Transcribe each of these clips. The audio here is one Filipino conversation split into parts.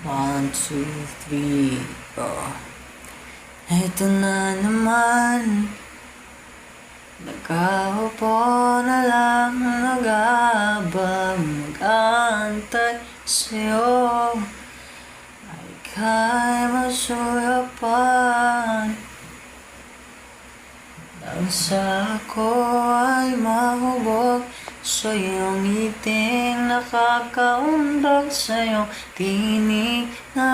One, two, three, oh. Ito na naman. Nakaupo na lang nag-aabang mag-aantay sa'yo. Ay kay masurapan. Nang sa ako ay mahubog sa iyong ngiting nakakaundog sa iyong tinig na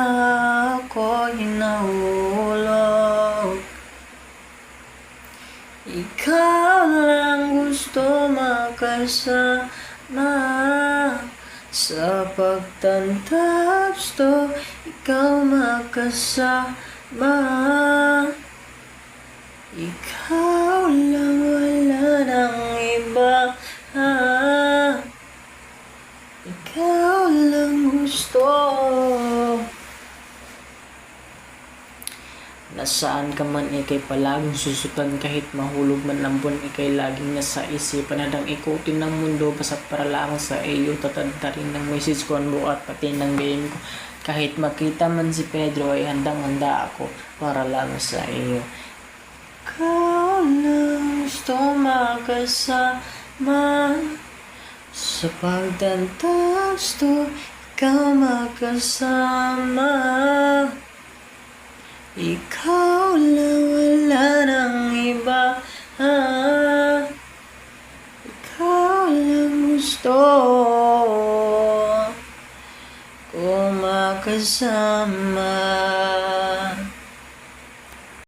ako'y nahulog. Ikaw lang gusto makasama sa pagtantabs to ikaw makasama ikaw lang wala nang iba. Ikaw lang gusto Nasaan ka man ikay palaging susutan kahit mahulog man ang buwan ikay laging nasa isipan. Na ikutin ng mundo basta para lang sa iyo. Tatantarin ng message ko ang buat pati ng game ko. Kahit makita man si Pedro ay handang handa ako para lang sa iyo. Ikaw lang gusto makasama sa pagdantas to ikaw makasama ikaw lang wala nang iba ah. Ikaw lang gusto. Ko makasama